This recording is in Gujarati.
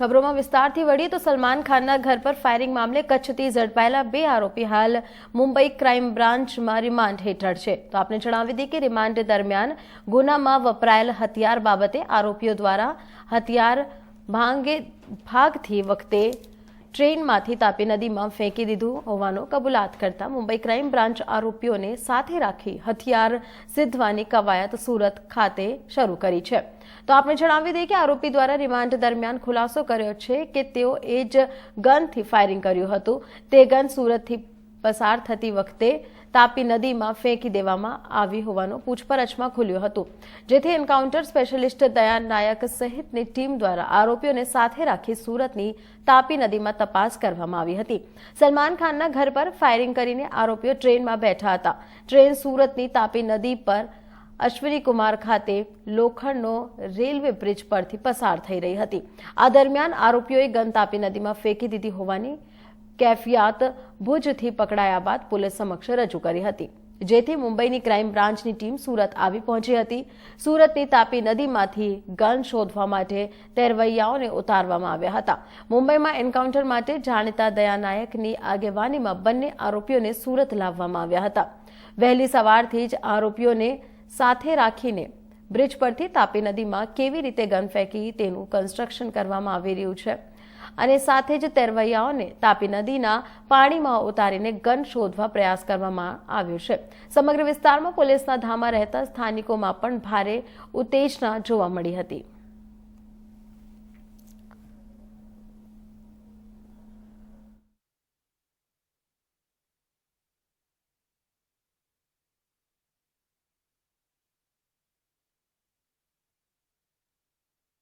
ખબરોમાં વિસ્તારથી વળીએ તો સલમાન ખાનના ઘર પર ફાયરિંગ મામલે કચ્છથી ઝડપાયેલા બે આરોપી હાલ મુંબઈ ક્રાઇમ બ્રાન્ચમાં રિમાન્ડ હેઠળ છે તો આપણે જણાવી દઈએ કે રિમાન્ડ દરમિયાન ગુનામાં વપરાયેલ હથિયાર બાબતે આરોપીઓ દ્વારા હથિયાર ભાંગે ભાગથી વખતે ટ્રેનમાંથી તાપી નદીમાં ફેંકી દીધું હોવાનો કબૂલાત કરતા મુંબઈ ક્રાઇમ બ્રાન્ચ આરોપીઓને સાથે રાખી હથિયાર સિદ્ધવાની કવાયત સુરત ખાતે શરૂ કરી છે. તો આપણે જણાવી દઈએ કે આરોપી દ્વારા રિમાન્ડ દરમિયાન ખુલાસો કર્યો છે કે તેઓ એ જ ગનથી ફાયરિંગ કર્યું હતું. તે ગન સુરતથી પસાર થતી વખતે તાપી નદીમાં ફેંકી દેવામાં આવી હોવાનું પૂછપરછમાં ખુલ્યું હતું. જેથી એન્કાઉન્ટર સ્પેશિયલિસ્ટ દયાન નાયક સહિતની ટીમ દ્વારા આરોપીઓને સાથે રાખી સુરતની તાપી નદીમાં તપાસ કરવામાં આવી હતી. સલમાન ખાનના ઘર પર ફાયરિંગ કરીને આરોપીઓ ટ્રેનમાં બેઠા હતા. ટ્રેન સુરતની તાપી નદી પર અશ્વિની કુમાર ખાતે લોખંડનો રેલવે બ્રિજ પરથી પસાર થઈ રહી હતી. આ દરમિયાન આરોપીઓએ ગન તાપી નદીમાં ફેંકી દીધી હોવાની કેફિયાત ભુજથી પકડાયા બાદ પોલીસ સમક્ષ રજૂ કરી હતી. જેથી મુંબઈની ક્રાઇમ બ્રાન્ચની ટીમ સુરત આવી પહોંચી હતી. સુરતની તાપી નદીમાંથી ગન શોધવા માટે તેરવૈયાઓને ઉતારવામાં આવ્યા હતા. મુંબઈમાં એન્કાઉન્ટર માટે જાણીતા દયા નાયકની આગેવાનીમાં બંને આરોપીઓને સુરત લાવવામાં આવ્યા હતા. વહેલી સવારથી જ આરોપીઓને સાથે રાખીને બ્રિજ પરથી તાપી નદીમાં કેવી રીતે ગન ફેંકી તેનું કન્સ્ટ્રક્શન કરવામાં આવી રહ્યું છે. અને સાથે જ તેરવૈયાઓને તાપી નદીના પાણીમાં ઉતારીને ગન શોધવા પ્રયાસ કરવામાં આવ્યો છે. સમગ્ર વિસ્તારમાં પોલીસના ધામા રહેતા સ્થાનિકોમાં પણ ભારે ઉત્તેજના જોવા મળી હતી.